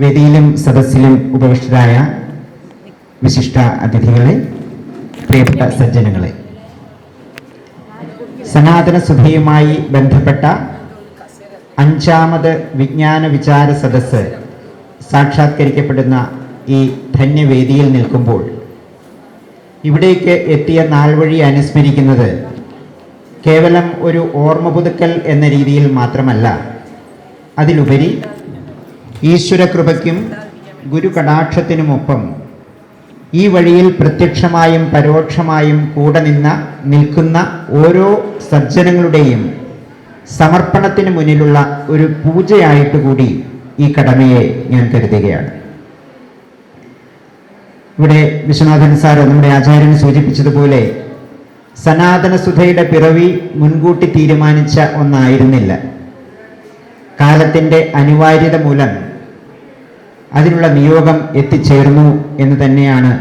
വേദിയിലും സദസ്സിലും ഉപവിഷ്ടരായ വിശിഷ്ട അതിഥികളെ പ്രിയപ്പെട്ട സജ്ജനങ്ങളെ. സനാതന സഭയുമായി ബന്ധപ്പെട്ട അഞ്ചാമത് വിജ്ഞാന വിചാര സദസ്സ് സാക്ഷാത്കരിക്കപ്പെടുന്ന ഈ ധന്യവേദിയിൽ നിൽക്കുമ്പോൾ ഇവിടേക്ക് എത്തിയ നാൾ വഴി അനുസ്മരിക്കുന്നത് കേവലം ഒരു ഓർമ്മ പുതുക്കൽ എന്ന രീതിയിൽ മാത്രമല്ല അതിലുപരി ഈശ്വരകൃപയ്ക്കും ഗുരു കടാക്ഷത്തിനുമൊപ്പം ഈ വഴിയിൽ പ്രത്യക്ഷമായും പരോക്ഷമായും കൂടെ നിന്ന നിൽക്കുന്ന ഓരോ സജ്ജനങ്ങളുടെയും സമർപ്പണത്തിന് മുന്നിലുള്ള ഒരു പൂജയായിട്ട് കൂടി ഈ കടമയെ ഞാൻ കരുതുകയാണ്. ഇവിടെ വിശ്വനാഥൻ സാർ നമ്മുടെ ആചാര്യൻ സൂചിപ്പിച്ചതുപോലെ സനാതനസുധയുടെ പിറവി മുൻകൂട്ടി തീരുമാനിച്ച ഒന്നായിരുന്നില്ല. കാലത്തിന്റെ അനിവാര്യത മൂലം അതിനുള്ള നിയോഗം എത്തിച്ചേർന്നു എന്ന് തന്നെയാണ്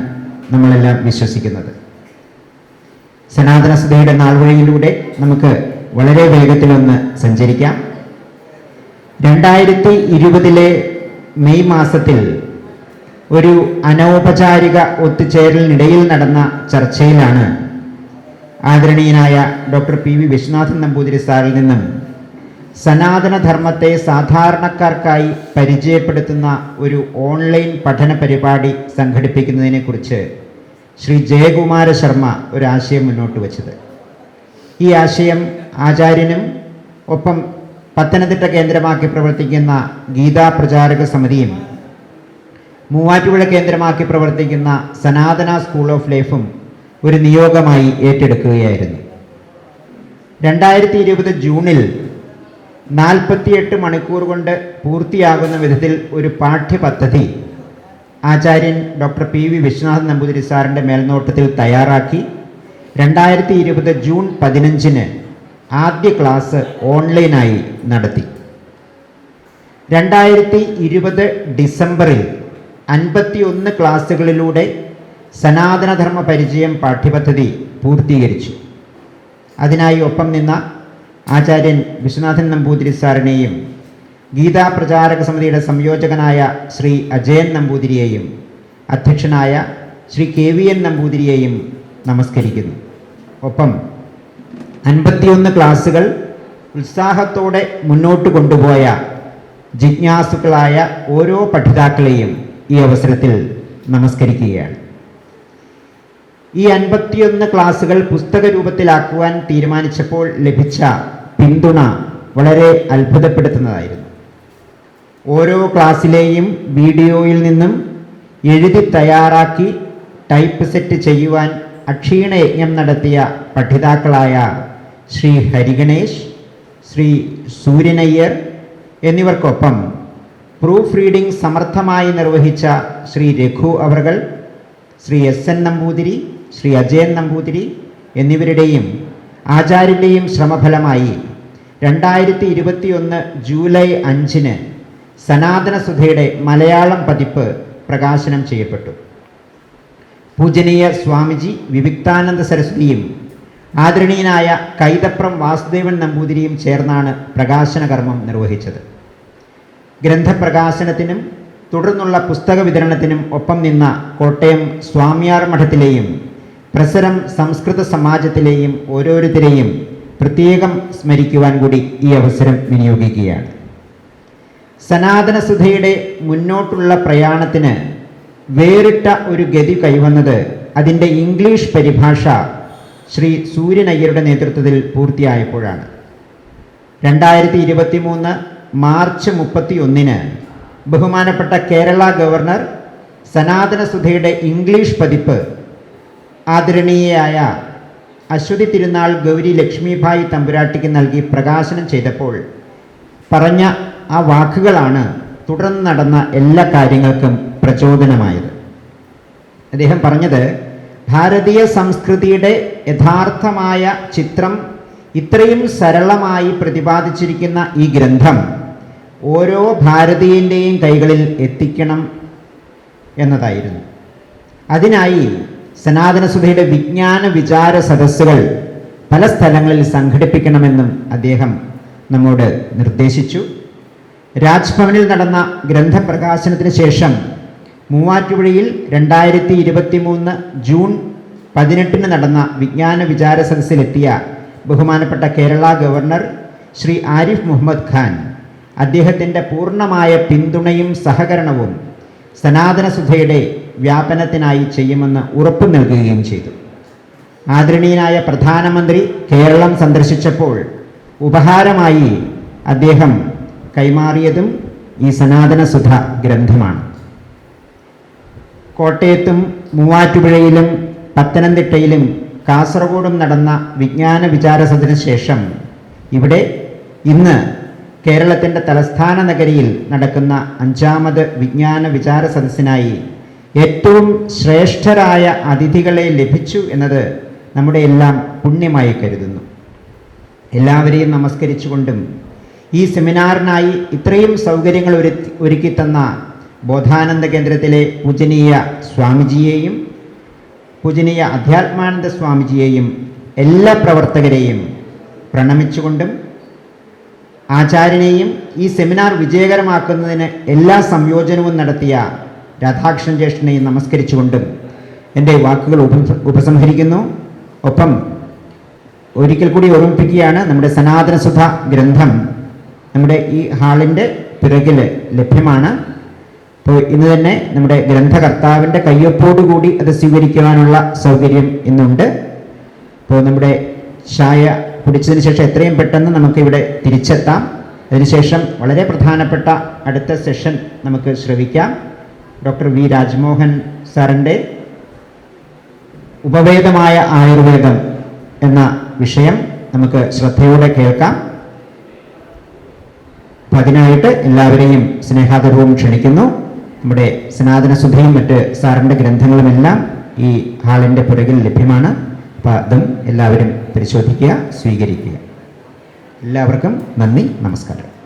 നമ്മളെല്ലാം വിശ്വസിക്കുന്നത്. സനാതന സുധയുടെ നാൾവഴിയിലൂടെ നമുക്ക് വളരെ വേഗത്തിലൊന്ന് സഞ്ചരിക്കാം. രണ്ടായിരത്തി ഇരുപതിലെ മെയ് മാസത്തിൽ ഒരു അനൗപചാരിക ഒത്തുചേരലിനിടയിൽ നടന്ന ചർച്ചയിലാണ് ആദരണീയനായ doctor P V Vishwanathan Namboothiri സാറിൽ നിന്നും സനാതനധർമ്മത്തെ സാധാരണക്കാർക്കായി പരിചയപ്പെടുത്തുന്ന ഒരു ഓൺലൈൻ പഠന പരിപാടി സംഘടിപ്പിക്കുന്നതിനെക്കുറിച്ച് ശ്രീ ജയകുമാര ശർമ്മ ഒരു ആശയം മുന്നോട്ട് വച്ചത്. ഈ ആശയം ആചാര്യനും ഒപ്പം പത്തനംതിട്ട കേന്ദ്രമാക്കി പ്രവർത്തിക്കുന്ന ഗീതാ പ്രചാരക സമിതിയും മൂവാറ്റുപുഴ കേന്ദ്രമാക്കി പ്രവർത്തിക്കുന്ന സനാതന സ്കൂൾ ഓഫ് ലൈഫും ഒരു നിയോഗമായി ഏറ്റെടുക്കുകയായിരുന്നു. രണ്ടായിരത്തി ഇരുപത് ജൂണിൽ നാൽപ്പത്തിയെട്ട് മണിക്കൂർ കൊണ്ട് പൂർത്തിയാകുന്ന വിധത്തിൽ ഒരു പാഠ്യപദ്ധതി ആചാര്യൻ doctor P V Vishwanathan Namboothiri സാറിന്റെ മേൽനോട്ടത്തിൽ തയ്യാറാക്കി. രണ്ടായിരത്തി ഇരുപത് ജൂൺ പതിനഞ്ചിന് ആദ്യ ക്ലാസ് ഓൺലൈനായി നടത്തി. രണ്ടായിരത്തി ഇരുപത് ഡിസംബറിൽ അൻപത്തിയൊന്ന് ക്ലാസ്സുകളിലൂടെ സനാതനധർമ്മ പരിചയം പാഠ്യപദ്ധതി പൂർത്തീകരിച്ചു. അതിനായി ഒപ്പം നിന്ന ആചാര്യൻ വിശ്വനാഥൻ നമ്പൂതിരി സാറിനെയും ഗീതാ പ്രചാരക സമിതിയുടെ സംയോജകനായ ശ്രീ അജയൻ നമ്പൂതിരിയെയും അധ്യക്ഷനായ ശ്രീ കെ വി എൻ നമ്പൂതിരിയെയും നമസ്കരിക്കുന്നു. ഒപ്പം അൻപത്തിയൊന്ന് ക്ലാസ്സുകൾ ഉത്സാഹത്തോടെ മുന്നോട്ട് കൊണ്ടുപോയ ജിജ്ഞാസുക്കളായ ഓരോ പഠിതാക്കളെയും ഈ അവസരത്തിൽ നമസ്കരിക്കുകയാണ്. ഈ അൻപത്തിയൊന്ന് ക്ലാസ്സുകൾ പുസ്തക രൂപത്തിലാക്കുവാൻ തീരുമാനിച്ചപ്പോൾ ലഭിച്ച പിന്തുണ വളരെ അത്ഭുതപ്പെടുത്തുന്നതായിരുന്നു. ഓരോ ക്ലാസ്സിലെയും വീഡിയോയിൽ നിന്നും എഴുതി തയ്യാറാക്കി ടൈപ്പ് സെറ്റ് ചെയ്യുവാൻ അക്ഷീണ യജ്ഞം നടത്തിയ പഠിതാക്കളായ ശ്രീ ഹരിഗണേഷ് ശ്രീ സൂര്യനയ്യർ എന്നിവർക്കൊപ്പം പ്രൂഫ് റീഡിംഗ് സമർത്ഥമായി നിർവഹിച്ച ശ്രീ രഘു അവർകൾ ശ്രീ എസ് എൻ നമ്പൂതിരി ശ്രീ അജയൻ നമ്പൂതിരി എന്നിവരുടെയും ആചാര്യന്റെയും ശ്രമഫലമായി രണ്ടായിരത്തി ഇരുപത്തിയൊന്ന് ജൂലൈ അഞ്ചിന് സനാതനസുധയുടെ മലയാളം പതിപ്പ് പ്രകാശനം ചെയ്യപ്പെട്ടു. പൂജനീയ സ്വാമിജി വിവിക്താനന്ദ സരസ്വതിയും ആദരണീയനായ കൈതപ്രം വാസുദേവൻ നമ്പൂതിരിയും ചേർന്നാണ് പ്രകാശന കർമ്മം നിർവഹിച്ചത്. ഗ്രന്ഥപ്രകാശനത്തിനും തുടർന്നുള്ള പുസ്തക വിതരണത്തിനും ഒപ്പം നിന്ന കോട്ടയം സ്വാമിയാർ മഠത്തിലെയും പ്രസരം സംസ്കൃത സമാജത്തിലെയും ഓരോരുത്തരെയും പ്രത്യേകം സ്മരിക്കുവാൻ കൂടി ഈ അവസരം വിനിയോഗിക്കുകയാണ്. സനാതനസുധയുടെ മുന്നോട്ടുള്ള പ്രയാണത്തിന് വേറിട്ട ഒരു ഗതി കൈവന്നത് അതിന്റെ ഇംഗ്ലീഷ് പരിഭാഷ ശ്രീ സൂര്യനയ്യരുടെ നേതൃത്വത്തിൽ പൂർത്തിയായപ്പോഴാണ്. രണ്ടായിരത്തി ഇരുപത്തി മൂന്ന് മാർച്ച് മുപ്പത്തി ഒന്നിന് ബഹുമാനപ്പെട്ട കേരള ഗവർണർ സനാതനസുധയുടെ ഇംഗ്ലീഷ് പതിപ്പ് ആദരണീയയായ അശ്വതി തിരുനാൾ ഗൗരി ലക്ഷ്മിഭായി തമ്പുരാട്ടിക്ക് നൽകി പ്രകാശനം ചെയ്തപ്പോൾ പറഞ്ഞ ആ വാക്കുകളാണ് തുടർന്ന് നടന്ന എല്ലാ കാര്യങ്ങൾക്കും പ്രചോദനമായത്. അദ്ദേഹം പറഞ്ഞത് ഭാരതീയ സംസ്കൃതിയുടെ യഥാർത്ഥമായ ചിത്രം ഇത്രയും സരളമായി പ്രതിപാദിച്ചിരിക്കുന്ന ഈ ഗ്രന്ഥം ഓരോ ഭാരതീയന്റെയും കൈകളിൽ എത്തിക്കണം എന്നതായിരുന്നു. അതിനായി സനാതനസുധയുടെ വിജ്ഞാന വിചാര സദസ്സുകൾ പല സ്ഥലങ്ങളിൽ സംഘടിപ്പിക്കണമെന്നും അദ്ദേഹം നമ്മോട് നിർദ്ദേശിച്ചു. രാജ്ഭവനിൽ നടന്ന ഗ്രന്ഥപ്രകാശനത്തിന് ശേഷം മൂവാറ്റുപുഴയിൽ രണ്ടായിരത്തി ഇരുപത്തി മൂന്ന് ജൂൺ പതിനെട്ടിന് നടന്ന വിജ്ഞാന വിചാര സദസ്സിലെത്തിയ ബഹുമാനപ്പെട്ട കേരള ഗവർണർ ശ്രീ ആരിഫ് മുഹമ്മദ് ഖാൻ അദ്ദേഹത്തിന്റെ പൂർണമായ പിന്തുണയും സഹകരണവും സനാതനസുധയുടെ വ്യാപനത്തിനായി ചെയ്യുമെന്ന് ഉറപ്പു നൽകുകയും ചെയ്തു. ആദരണീയനായ പ്രധാനമന്ത്രി കേരളം സന്ദർശിച്ചപ്പോൾ ഉപഹാരമായി അദ്ദേഹം കൈമാറിയതും ഈ സനാതന സുധ ഗ്രന്ഥമാണ്. കോട്ടയത്തും മൂവാറ്റുപുഴയിലും പത്തനംതിട്ടയിലും കാസർഗോഡും നടന്ന വിജ്ഞാന വിചാരസത്തിന് ശേഷം ഇവിടെ ഇന്ന് കേരളത്തിന്റെ തലസ്ഥാന നഗരിയിൽ നടക്കുന്ന അഞ്ചാമത് വിജ്ഞാന വിചാര സദസ്സിനായി ഏറ്റവും ശ്രേഷ്ഠരായ അതിഥികളെ ലഭിച്ചു എന്നത് നമ്മുടെ എല്ലാം പുണ്യമായി കരുതുന്നു. എല്ലാവരെയും നമസ്കരിച്ചുകൊണ്ടും ഈ സെമിനാറിനായി ഇത്രയും സൗകര്യങ്ങൾ ഒരുക്കി ഒരുക്കിത്തന്ന ബോധാനന്ദ കേന്ദ്രത്തിലെ പൂജനീയ സ്വാമിജിയെയും പൂജനീയ അധ്യാത്മാനന്ദ സ്വാമിജിയെയും എല്ലാ പ്രവർത്തകരെയും പ്രണമിച്ചുകൊണ്ടും ആചാര്യനെയും ഈ സെമിനാർ വിജയകരമാക്കുന്നതിന് എല്ലാ സംയോജനവും നടത്തിയ രാധാകൃഷ്ണൻ ജ്യേഷ്ഠനെയും നമസ്കരിച്ചുകൊണ്ടും എന്റെ വാക്കുകൾ ഉപ ഉപസംഹരിക്കുന്നു. ഒപ്പം ഒരിക്കൽ കൂടി ഓർമ്മിപ്പിക്കുകയാണ് നമ്മുടെ സനാതനസുധ ഗ്രന്ഥം നമ്മുടെ ഈ ഹാളിന്റെ പിറകിൽ ലഭ്യമാണ്. അപ്പോൾ ഇന്ന് തന്നെ നമ്മുടെ ഗ്രന്ഥകർത്താവിന്റെ കയ്യൊപ്പോടുകൂടി അത് സ്വീകരിക്കുവാനുള്ള സൗകര്യം ഇന്നുണ്ട്. അപ്പോൾ നമ്മുടെ ചായ കുടിച്ചതിന് ശേഷം എത്രയും പെട്ടെന്ന് നമുക്കിവിടെ തിരിച്ചെത്താം. അതിനുശേഷം വളരെ പ്രധാനപ്പെട്ട അടുത്ത സെഷൻ നമുക്ക് ശ്രവിക്കാം. ഡോക്ടർ വി രാജ്മോഹൻ സാറിന്റെ ഉപവേദമായ ആയുർവേദം എന്ന വിഷയം നമുക്ക് ശ്രദ്ധയോടെ കേൾക്കാം. അതിനായിട്ട് എല്ലാവരെയും സ്നേഹാദരവും ക്ഷണിക്കുന്നു. നമ്മുടെ സനാതന സുധയും മറ്റ് സാറിന്റെ ഗ്രന്ഥങ്ങളുമെല്ലാം ഈ ഹാളിന്റെ പുറകിൽ ലഭ്യമാണ്. അപ്പം അതും എല്ലാവരും പരിശോധിക്കുക സ്വീകരിക്കുക. എല്ലാവർക്കും നന്ദി നമസ്കാരം.